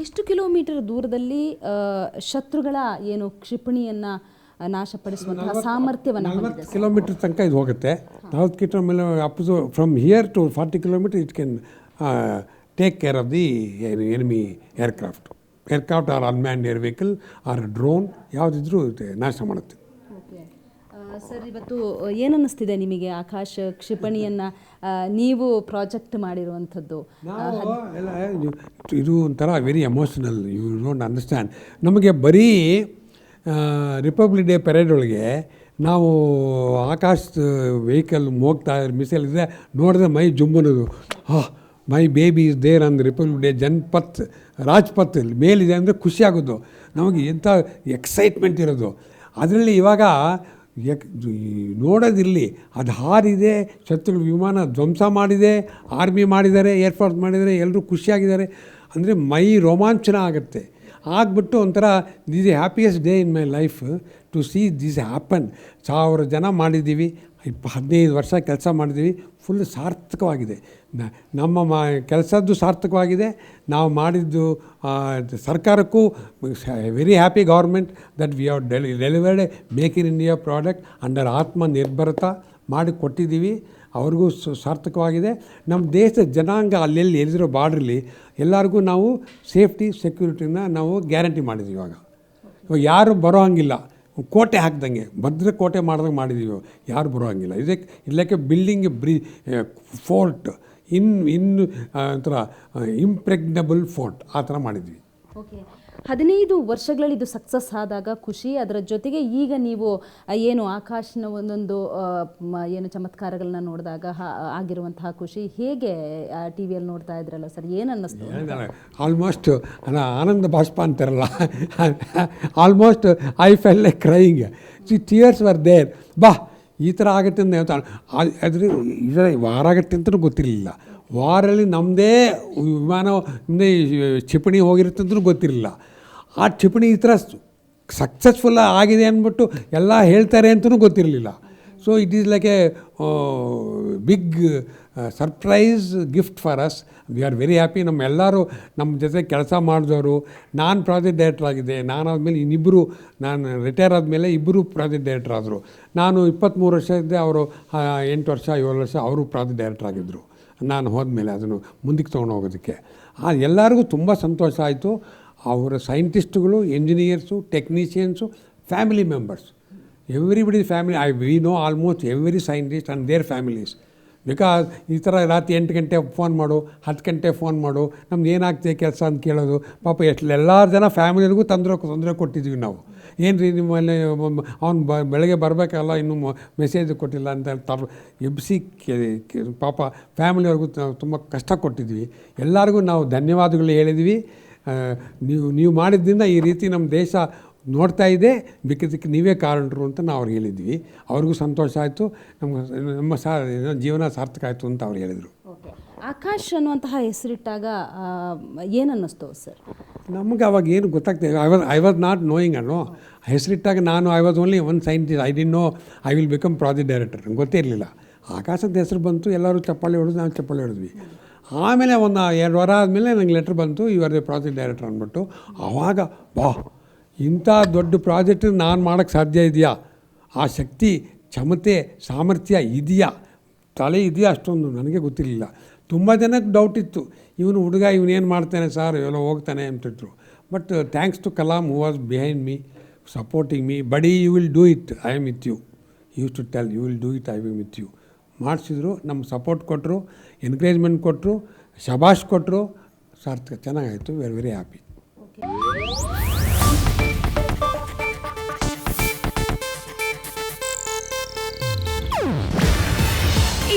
ಎಷ್ಟು ಕಿಲೋಮೀಟರ್ ದೂರದಲ್ಲಿ ಶತ್ರುಗಳ ಏನು ಕ್ಷಿಪಣಿಯನ್ನು ನಾಶಪಡಿಸುವಂತಹ ಸಾಮರ್ಥ್ಯವನ್ನು ಹೊಂದಿದೆ ನಲ್ವತ್ತು ಕಿಲೋಮೀಟರ್ ತನಕ ಇದು ಹೋಗುತ್ತೆ. ನಲ್ವತ್ತು ಕಿಲೋಮೀಟರ್ ಮೇಲೆ up to from here to forty kilometre it can take care of the enemy aircraft aircraft or unmanned air vehicle or drone ಯಾವುದಿದ್ರೂ ನಾಶ ಮಾಡುತ್ತೆ. ಸರ್ ಇವತ್ತು ಏನನ್ನಿಸ್ತಿದೆ ನಿಮಗೆ ಆಕಾಶ ಕ್ಷಿಪಣಿಯನ್ನ ನೀವು ಪ್ರಾಜೆಕ್ಟ್ ಮಾಡಿರುವಂಥದ್ದು? ಇದು- ಒಂಥರ very emotional you don't understand ನಮಗೆ ಬರೀ ರಿಪಬ್ಲಿಕ್ ಡೇ ಪೆರೇಡ್ ಒಳಗೆ ನಾವು ಆಕಾಶ ವೆಹಿಕಲ್ ಹೋಗ್ತಾ ಮಿಸೈಲ್ ಇದೆ ನೋಡಿದ್ರೆ ಮೈ ಜುಮ್ಮನದು. ಹಾ ಮೈ ಬೇಬಿ ಇಸ್ ದೇರ್ ಅಂದ್ರೆ ರಿಪಬ್ಲಿಕ್ ಡೇ ಜನಪತ್ ರಾಜ್ಪಥ್ ಮೇಲಿದೆ ಅಂದರೆ ಖುಷಿಯಾಗೋದು ಆಗೋದು. ನಮಗೆ ಎಂಥ ಎಕ್ಸೈಟ್ಮೆಂಟ್ ಇರೋದು. ಅದರಲ್ಲಿ ಇವಾಗ ಯಕ್ ಈ ನೋಡೋದಿರಲಿ, ಅದು ಹಾರಿದೆ, ಶತ್ರುಗಳು ವಿಮಾನ ಧ್ವಂಸ ಮಾಡಿದೆ, ಆರ್ಮಿ ಮಾಡಿದ್ದಾರೆ ಏರ್ಫೋರ್ಸ್ ಮಾಡಿದ್ದಾರೆ ಎಲ್ಲರೂ ಖುಷಿಯಾಗಿದ್ದಾರೆ. ಅಂದರೆ ಮೈ ರೋಮಾಂಚನ ಆಗುತ್ತೆ. ಆಗ್ಬಿಟ್ಟು ಒಂಥರ this happiest day in my life to see this happen ಸಾವಿರ ಜನ ಮಾಡಿದ್ದೀವಿ. ಇಪ್ಪ ಹದಿನೈದು ವರ್ಷ ಕೆಲಸ ಮಾಡಿದ್ದೀವಿ ಫುಲ್ ಸಾರ್ಥಕವಾಗಿದೆ. ನಮ್ಮ ಮಾ, ಕೆಲಸದ್ದು ಸಾರ್ಥಕವಾಗಿದೆ. ನಾವು ಮಾಡಿದ್ದು ಸರ್ಕಾರಕ್ಕೂ very happy government that we have deli delivered make in India product under Atma Nirbharta ಮಾಡಿ ಕೊಟ್ಟಿದ್ದೀವಿ. ಅವ್ರಿಗೂ ಸಾರ್ಥಕವಾಗಿದೆ. ನಮ್ಮ ದೇಶದ ಜನಾಂಗ ಅಲ್ಲೆಲ್ಲಿ ಎಲ್ಲಿರೋ ಬಾರ್ಡ್ರಲ್ಲಿ ಎಲ್ಲರಿಗೂ ನಾವು ಸೇಫ್ಟಿ ಸೆಕ್ಯೂರಿಟಿನ ನಾವು ಗ್ಯಾರಂಟಿ ಮಾಡಿದ್ದೀವಿ ಇವಾಗ. ಇವಾಗ ಯಾರು ಬರೋ ಹಂಗಿಲ್ಲ. ಕೋಟೆ ಹಾಕ್ದಂಗೆ, ಭದ್ರ ಕೋಟೆ ಮಾಡ್ದಂಗೆ ಮಾಡಿದ್ದೀವಿ ಯಾರು ಬರೋಂಗಿಲ್ಲ. ಇದಕ್ಕೆ ಇಲ್ಲಕ್ಕೆ ಬಿಲ್ಡಿಂಗ್ ಬ್ರಿ ಫೋರ್ಟ್ ಇನ್ ಇನ್ ಒಂಥರ ಇಂಪ್ರೆಗ್ನಬಲ್ ಫೋರ್ಟ್ ಆ ಥರ ಮಾಡಿದ್ವಿ. ಓಕೆ ಹದಿನೈದು ವರ್ಷಗಳಲ್ಲಿ ಇದು ಸಕ್ಸಸ್ ಆದಾಗ ಖುಷಿ, ಅದರ ಜೊತೆಗೆ ಈಗ ನೀವು ಏನು ಆಕಾಶನ ಒಂದೊಂದು ಏನು ಚಮತ್ಕಾರಗಳನ್ನ ನೋಡಿದಾಗ ಆಗಿರುವಂತಹ ಖುಷಿ ಹೇಗೆ ಟಿ ವಿಯಲ್ಲಿ ನೋಡ್ತಾ ಇದ್ರಲ್ಲ ಸರ್? ಏನು ಅನ್ನಿಸ್ತು? ಆಲ್ಮೋಸ್ಟ್ ಆನಂದ ಬಾಷ್ಪ ಅಂತಾರಲ್ಲ. Almost I fell like crying see tears were there ಬಾ, ಈ ಥರ ಆಗುತ್ತೆ ಅಂತ ಹೇಳ್ತಾನೆ. ಇದರ ವಾರ ಆಗುತ್ತೆ ಅಂತಲೂ ಗೊತ್ತಿರಲಿಲ್ಲ. ವಾರಲ್ಲಿ ನಮ್ಮದೇ ವಿಮಾನ ಕ್ಷಿಪಣಿ ಹೋಗಿರುತ್ತೆ ಅಂತಲೂ ಗೊತ್ತಿರಲಿಲ್ಲ. ಆ ಕ್ಷಿಪಣಿ ಈ ಥರ ಸಕ್ಸಸ್ಫುಲ್ ಆಗಿದೆ ಅಂದ್ಬಿಟ್ಟು ಎಲ್ಲ ಹೇಳ್ತಾರೆ ಅಂತಲೂ ಗೊತ್ತಿರಲಿಲ್ಲ. So it is like a big surprise gift for us we are very happy ನಮ್ಮ ಎಲ್ಲರೂ ನಮ್ಮ ಜೊತೆ ಕೆಲಸ ಮಾಡಿದವರು, ನಾನು ಪ್ರಾಜೆಕ್ಟ್ ಡೈರೆಕ್ಟರ್ ಆಗಿದ್ದೆ, ನಾನು ಆದಮೇಲೆ ಇನ್ನಿಬ್ಬರು ನಾನು ರಿಟೈರ್ ಆದಮೇಲೆ ಇಬ್ಬರು ಪ್ರಾಜೆಕ್ಟ್ ಡೈರೆಕ್ಟರ್ ಆದರು. ನಾನು ಇಪ್ಪತ್ತ್ಮೂರು ವರ್ಷ ಇದ್ದೆ, ಅವರು ಎಂಟು ವರ್ಷ, ಏಳು ವರ್ಷ ಅವರು ಪ್ರಾಜೆಕ್ಟ್ ಡೈರೆಕ್ಟರ್ ಆಗಿದ್ದರು ನಾನು ಹೋದ್ಮೇಲೆ ಅದನ್ನು ಮುಂದಕ್ಕೆ ತೊಗೊಂಡು ಹೋಗೋದಕ್ಕೆ. ಆ ಎಲ್ಲರಿಗೂ ತುಂಬ ಸಂತೋಷ ಆಯಿತು. ಅವರ ಸೈಂಟಿಸ್ಟ್ಗಳು, engineers, technicians, family members. Everybody family, I, we know almost every scientist and their families. Because ಈ ಥರ ರಾತ್ರಿ ಎಂಟು ಗಂಟೆ ಫೋನ್ ಮಾಡು, ಹತ್ತು ಗಂಟೆ ಫೋನ್ ಮಾಡು ನಮ್ದು ಏನಾಗ್ತಿದೆ ಕೆಲಸ ಅಂತ ಕೇಳೋದು. ಪಾಪ ಎಷ್ಟು ಜನ ಫ್ಯಾಮಿಲಿಗೂ ತೊಂದರೆ ತೊಂದರೆ ಕೊಟ್ಟಿದ್ವಿ ನಾವು. ಏನು ರೀ ನಿಮ್ಮಲ್ಲಿ ಅವ್ನು ಬ, ಬೆಳಗ್ಗೆ ಬರಬೇಕಲ್ಲ, ಇನ್ನೂ ಮೆಸೇಜ್ ಕೊಟ್ಟಿಲ್ಲ ಅಂತ ತರ್ ಎಬ್ಸಿ ಪಾಪ ಫ್ಯಾಮಿಲಿಯವ್ರಿಗೂ ತುಂಬ ಕಷ್ಟ ಕೊಟ್ಟಿದ್ವಿ ಎಲ್ಲರಿಗೂ ನಾವು ಧನ್ಯವಾದಗಳು ಹೇಳಿದ್ವಿ ನೀವು ನೀವು ಮಾಡಿದ್ದರಿಂದ ಈ ರೀತಿ ನಮ್ಮ ದೇಶ ನೋಡ್ತಾ ಇದೆ. ಬೇಕಿದ್ದಕ್ಕೆ ನೀವೇ ಕಾರಣರು ಅಂತ ನಾವು ಅವ್ರಿಗೆ ಹೇಳಿದ್ವಿ. ಅವ್ರಿಗೂ ಸಂತೋಷ ಆಯಿತು. ನಮ್ಮ ನಮ್ಮ ಸಾ ಜೀವನ ಸಾರ್ಥಕ ಆಯಿತು ಅಂತ ಅವ್ರು ಹೇಳಿದರು. ಆಕಾಶ್ ಅನ್ನುವಂತಹ ಹೆಸರಿಟ್ಟಾಗ ಏನು ಅನ್ನಿಸ್ತು ಸರ್? ನಮಗೆ ಅವಾಗ ಏನು ಗೊತ್ತಾಗ್ತದೆ I was I was not knowing ಅನ್ನೋ ಹೆಸರಿಟ್ಟಾಗ ನಾನು I was only one scientist. I didn't know I will become project director. ನಂಗೆ ಗೊತ್ತೇ ಇರಲಿಲ್ಲ. ಆಕಾಶದ ಹೆಸರು ಬಂತು ಎಲ್ಲರೂ ಚಪ್ಪಾಳಿ ಹೊಡೆದು ನಾವು ಚಪ್ಪಾಳಿ ಹೊಡೆದ್ವಿ. ಆಮೇಲೆ ಒಂದು ಎರಡು ವಾರ ಆದಮೇಲೆ ನಂಗೆ ಲೆಟ್ರ್ ಬಂತು you are the project director ಅಂದ್ಬಿಟ್ಟು. ಆವಾಗ ಬಾ ಇಂಥ ದೊಡ್ಡ ಪ್ರಾಜೆಕ್ಟ್ ನಾನು ಮಾಡೋಕ್ಕೆ ಸಾಧ್ಯ ಇದೆಯಾ? ಆ ಶಕ್ತಿ, ಕ್ಷಮತೆ, ಸಾಮರ್ಥ್ಯ ಇದೆಯಾ? ತಲೆ ಇದೆಯಾ ಅಷ್ಟೊಂದು? ನನಗೆ ಗೊತ್ತಿರಲಿಲ್ಲ. ತುಂಬ ಜನಕ್ಕೆ ಡೌಟ್ ಇತ್ತು. ಇವನು ಹುಡುಗ ಇವನೇನು ಮಾಡ್ತಾನೆ ಸರ್? ಎಲ್ಲೋ ಹೋಗ್ತಾನೆ ಅಂತಿದ್ರು. But thanks to Kalam who was behind me supporting me buddy you will do it I am with you you to tell you will do it I am with you ಮಾಡಿಸಿದ್ರು ನಮ್ಮ support ಕೊಟ್ಟರು encouragement ಕೊಟ್ಟರು ಶಬಾಷ್ ಕೊಟ್ಟರು ಸಾರ್ಥಕ, ಚೆನ್ನಾಗಾಯಿತು. Very very happy